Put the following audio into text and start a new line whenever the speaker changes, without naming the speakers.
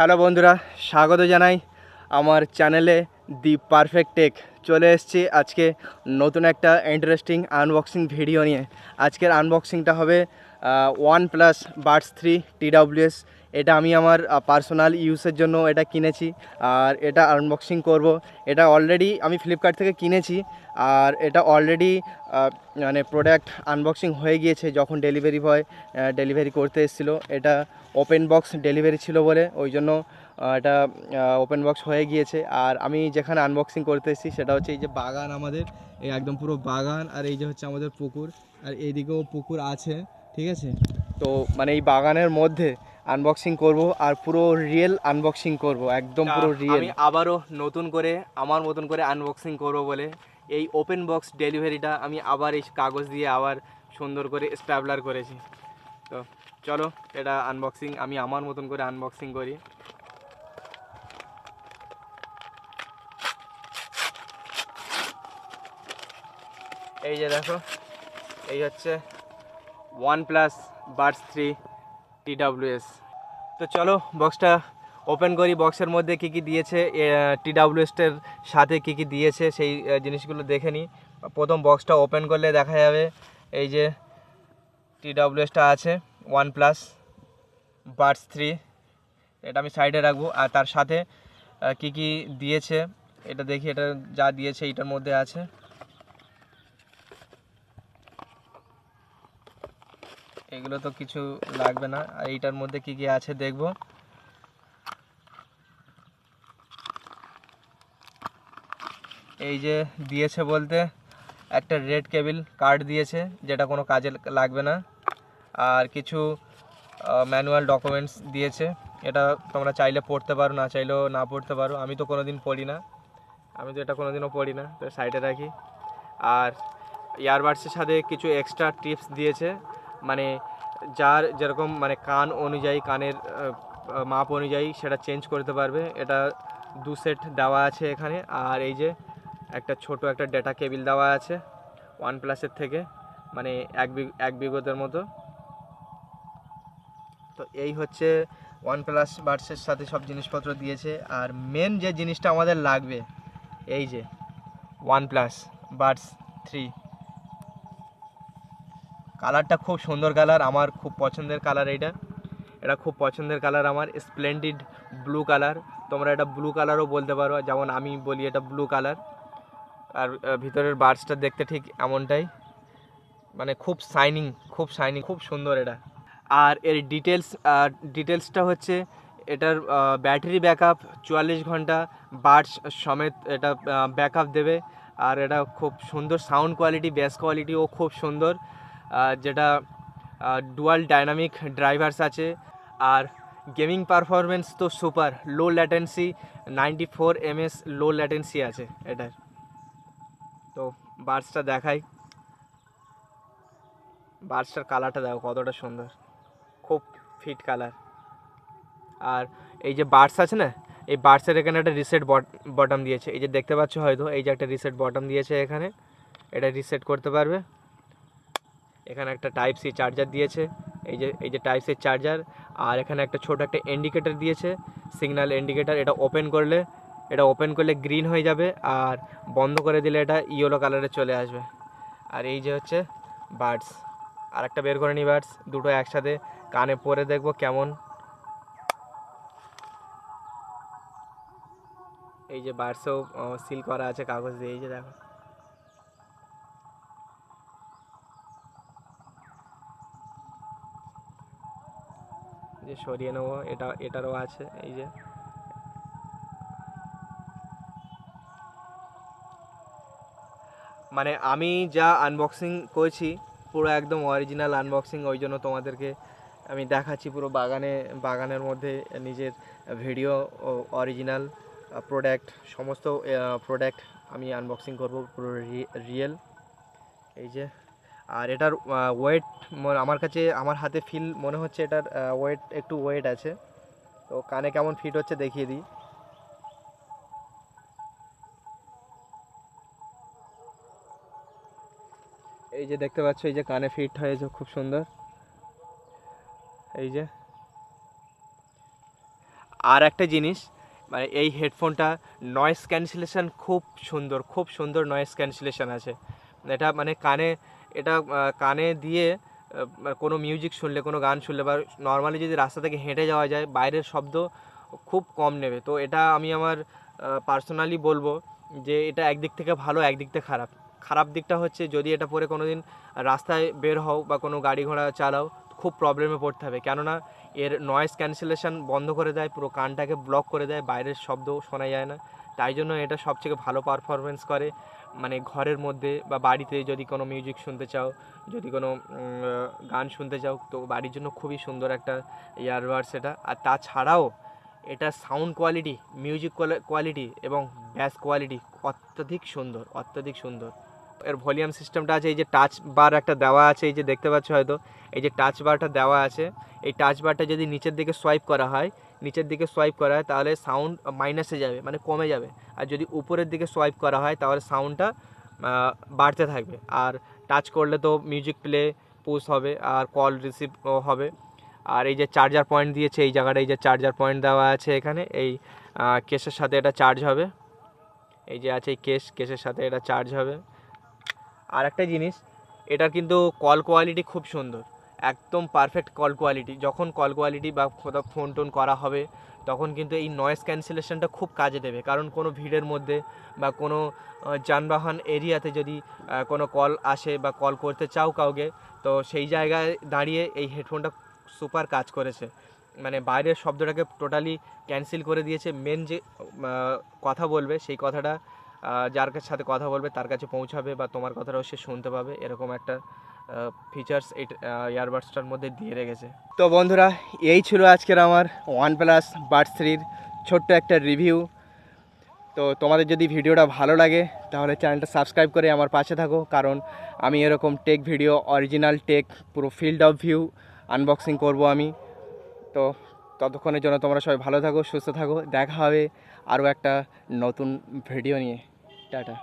Hello বন্ধুরা, স্বাগত জানাই আমার চ্যানেলে দি পারফেক্ট টেক। চলে এসছি আজকে নতুন একটা ইন্টারেস্টিং আনবক্সিং ভিডিও নিয়ে। আজকের আনবক্সিংটা হবে OnePlus birds three TWS এটা আমি আমার পার্সোনাল ইউজের জন্য এটা কিনেছি। আর এটা আনবক্সিং করব। এটা অলরেডি আমি ফ্লিপকার্ট থেকে কিনেছি। আর এটা অলরেডি মানে প্রোডাক্ট আনবক্সিং হয়ে গিয়েছে যখন ডেলিভারি বয় ডেলিভারি করতে এসেছিল। এটা ওপেন বক্স ডেলিভারি ছিল বলে, ওই জন্য এটা ওপেন বক্স হয়ে গিয়েছে। আর আমি যেখানে আনবক্সিং করতে এসেছি সেটা হচ্ছে এই যে বাগান আমাদের। এই একদম পুরো বাগান। আর এই যে হচ্ছে আমাদের পুকুর। আর এইদিকেও পুকুর আছে, ঠিক আছে? তো মানে এই বাগানের মধ্যে আনবক্সিং করব আর পুরো রিয়েল আনবক্সিং করব একদম পুরো রিয়েল আমি আবারও নতুন করে আমার মতন করে আনবক্সিং করব বলে এই ওপেন বক্স ডেলিভারিটা আমি আবার এই কাগজ দিয়ে আবার সুন্দর করে স্ট্যাবলার করেছি। তো চলো এটা আনবক্সিং আমি আমার মতন করে আনবক্সিং করি। এই যে দেখো এই হচ্ছে OnePlus birds three TWS. তো চলো বক্সটা ওপেন করি। বক্সের মধ্যে কী কী দিয়েছে টিডাব্লিউএসটার সাথে কী কী দিয়েছে, সেই জিনিসগুলো দেখে নিই প্রথম বক্সটা ওপেন করলে দেখা যাবে, এই যে টিডাব্লিউএসটা আছে ওয়ান প্লাস বার্ডস থ্রি এটা আমি সাইডে রাখব। আর তার সাথে কী কী দিয়েছে, এটা দেখি, এটা যা দিয়েছে এটার মধ্যে আছে। এগুলো তো কিছু লাগবে না। আর এইটার মধ্যে কি কি আছে দেখব। এই যে দিয়েছে বলতে একটা রেড কেবিল কার্ড দিয়েছে, যেটা কোনো কাজে লাগবে না। আর কিছু ম্যানুয়াল ডকুমেন্টস দিয়েছে। এটা তোমরা চাইলে পড়তে পারো, না চাইলেও না পড়তে পারো। আমি তো কোনো দিন পড়ি না। আমি তো এটা কোনো দিনও পড়ি না, তো সাইডে রাখি। আর ইয়ারবাডসের সাথে কিছু এক্সট্রা টিপস দিয়েছে। মানে যার যেরকম মানে কান অনুযায়ী, কানের মাপ অনুযায়ী সেটা চেঞ্জ করতে পারবে। এটা দু সেট দেওয়া আছে এখানে। আর এই যে একটা ছোট একটা ডেটা কেবিল দেওয়া আছে ওয়ান প্লাসের থেকে মানে এক এক বিগতের মতো। তো এই হচ্ছে ওয়ান প্লাস বার্ডসের সাথে সব জিনিসপত্র দিয়েছে। আর মেন যে জিনিসটা আমাদের লাগবে, এই যে ওয়ান প্লাস বার্ডস থ্রি কালারটা খুব সুন্দর কালার, আমার খুব পছন্দের কালার এইটা। এটা খুব পছন্দের কালার আমার, স্প্লেন্ডিড ব্লু কালার। তোমরা এটা ব্লু কালারও বলতে পারো, যেমন আমি বলি এটা ব্লু কালার। আর ভিতরের বার্ডসটা দেখতে ঠিক এমনটাই। মানে খুব শাইনিং খুব শাইনিং খুব সুন্দর এটা। আর এর ডিটেলস ডিটেলসটা হচ্ছে এটার ব্যাটারি ব্যাকআপ চুয়াল্লিশ ঘণ্টা বার্ডস সমেত এটা ব্যাকআপ দেবে। আর এটা খুব সুন্দর সাউন্ড কোয়ালিটি বেস কোয়ালিটিও খুব সুন্দর। যেটা ডুয়াল ডাইনামিক ড্রাইভার্স আছে। আর গেমিং পারফরমেন্স তো super low latency ninety four ms low latency আছে এটার। তো বার্ডসটা দেখাই। বার্ডসটার কালারটা দেখো কতটা সুন্দর। খুব ফিট কালার আর এই যে বার্ডস আছে না, এই বার্ডসের এখানে একটা রিসেট বটম দিয়েছে। এই যে দেখতে পাচ্ছ হয়তো, এই যে একটা রিসেট বটম দিয়েছে এখানে। এটা রিসেট করতে পারবে। এখানে একটা টাইপ সি চার্জার দিয়েছে। এই যে এই যে টাইপ সি চার্জার আর এখানে একটা ছোট একটা ইন্ডিকেটর দিয়েছে। সিগন্যাল ইন্ডিকেটর এটা ওপেন করলে, এটা ওপেন করলে গ্রিন হয়ে যাবে আর বন্ধ করে দিলে এটা ইয়েলো কালারে চলে আসবে। আর এই যে হচ্ছে বার্ডস আর একটা বের করে নিই বার্ডস দুটো একসাথে কানে পরে দেখব কেমন। এই যে বার্ডসও সিল করা আছে কাগজ দিয়ে, এই যে দেখো। যে সরিয়ে নেব, এটা, এটারও আছে, এই যে। মানে আমি যা আনবক্সিং করেছি, পুরো একদম অরিজিনাল আনবক্সিং ওই জন্য তোমাদেরকে আমি দেখাচ্ছি পুরো বাগানে, বাগানের মধ্যে নিজের ভিডিও অরিজিনাল প্রোডাক্ট সমস্ত প্রোডাক্ট আমি আনবক্সিং করব, পুরো রিয়েল এই যে। আর এটার ওয়েট আমার কাছে, আমার হাতে ফিল মনে হচ্ছে এটার ওয়েট একটু ওয়েট আছে। তো কানে কেমন ফিট হচ্ছে দেখিয়ে দিই। এই যে দেখতে পাচ্ছ, এই যে কানে ফিট হয়েছে, খুব সুন্দর। এই যে। আর একটা জিনিস মানে এই হেডফোনটা নয়েস ক্যান্সেলেশন খুব সুন্দর খুব সুন্দর নয়েস ক্যান্সেলেশন আছে। এটা মানে কানে এটা কানে দিয়ে কোনো মিউজিক শুনলে, কোনো গান শুনলে বা নর্মালি যদি রাস্তা থেকে হেঁটে যাওয়া যায়, বাইরের শব্দ খুব কম নেবে। তো এটা আমি আমার পার্সোনালি বলব যে এটা একদিক থেকে ভালো, একদিক থেকে খারাপ। খারাপ দিকটা হচ্ছে যদি এটা পরে কোনো দিন রাস্তায় বের হও বা কোনো গাড়ি ঘোড়া চালাও, খুব প্রবলেমে পড়তে হবে। কেননা এর নয়েজ ক্যান্সেলেশন বন্ধ করে দেয়, পুরো কানটাকে ব্লক করে দেয়, বাইরের শব্দ শোনা যায় না। তাই জন্য এটা সবথেকে ভালো পারফরমেন্স করে। মানে ঘরের মধ্যে বা বাড়িতে যদি কোনো মিউজিক শুনতে চাও, যদি কোনো গান শুনতে চাও, তো বাড়ির জন্য খুবই সুন্দর একটা ইয়ারবাডস এটা। আর তাছাড়াও এটা সাউন্ড কোয়ালিটি মিউজিক কোয়ালিটি এবং ব্যাস কোয়ালিটি অত্যধিক সুন্দর অত্যধিক সুন্দর। এর ভলিউম সিস্টেমটা আছে, এই যে টাচ বার একটা দেওয়া আছে, এই যে দেখতে পাচ্ছ হয়তো, এই যে টাচ বারটা দেওয়া আছে, এই টাচ বারটা যদি নিচের দিকে সোয়াইপ করা হয় নিচের দিকে সোয়াইপ করা হয়, তাহলে সাউন্ড মাইনাসে যাবে মানে কমে যাবে। আর যদি উপরের দিকে সোয়াইপ করা হয়, তাহলে সাউন্ডটা বাড়তে থাকবে। আর টাচ করলে তো মিউজিক প্লে পুশ হবে, আর কল রিসিভ হবে। আর এই যে চার্জার পয়েন্ট দিয়েছে, এই জায়গাটা এই যে চার্জার পয়েন্ট দেওয়া আছে এখানে, এই কেসের সাথে এটা চার্জ হবে। এই যে আছে এই কেস কেসের সাথে এটা চার্জ হবে। আর একটা জিনিস, এটার কিন্তু কল কোয়ালিটি খুব সুন্দর। একদম পারফেক্ট কল কোয়ালিটি যখন কল কোয়ালিটি বা কোথাও ফোন টোন করা হবে, তখন কিন্তু এই নয়েজ ক্যান্সেলেশনটা খুব কাজে দেবে। কারণ কোনো ভিড়ের মধ্যে বা কোনো যানবাহন এরিয়াতে যদি কোনো কল আসে বা কল করতে চাও কাউকে, তো সেই জায়গায় দাঁড়িয়ে এই হেডফোনটা সুপার কাজ করেছে। মানে বাইরের শব্দটাকে টোটালি ক্যান্সেল করে দিয়েছে। মেন যে কথা বলবে, সেই কথাটা যার সাথে কথা বলবে, তার কাছে পৌঁছাবে বা তোমার কথাটাও সে শুনতে পাবে, এরকম একটা ফিচার্স এই ইয়ারবাডসটার মধ্যে দিয়ে রেখেছে। তো বন্ধুরা, এই ছিল আজকের আমার ওয়ান প্লাস বাডস থ্রির ছোট্ট একটা রিভিউ। তো তোমাদের যদি ভিডিওটা ভালো লাগে, তাহলে চ্যানেলটা সাবস্ক্রাইব করে আমার পাশে থাকো, কারণ আমি এরকম টেক ভিডিও অরিজিনাল টেক পুরো ফিল্ড অফ ভিউ আনবক্সিং করব আমি। তো ততক্ষণের জন্য তোমরা সবাই ভালো থাকো, সুস্থ থাকো। দেখা হবে আরও একটা নতুন ভিডিও নিয়ে। টাটা।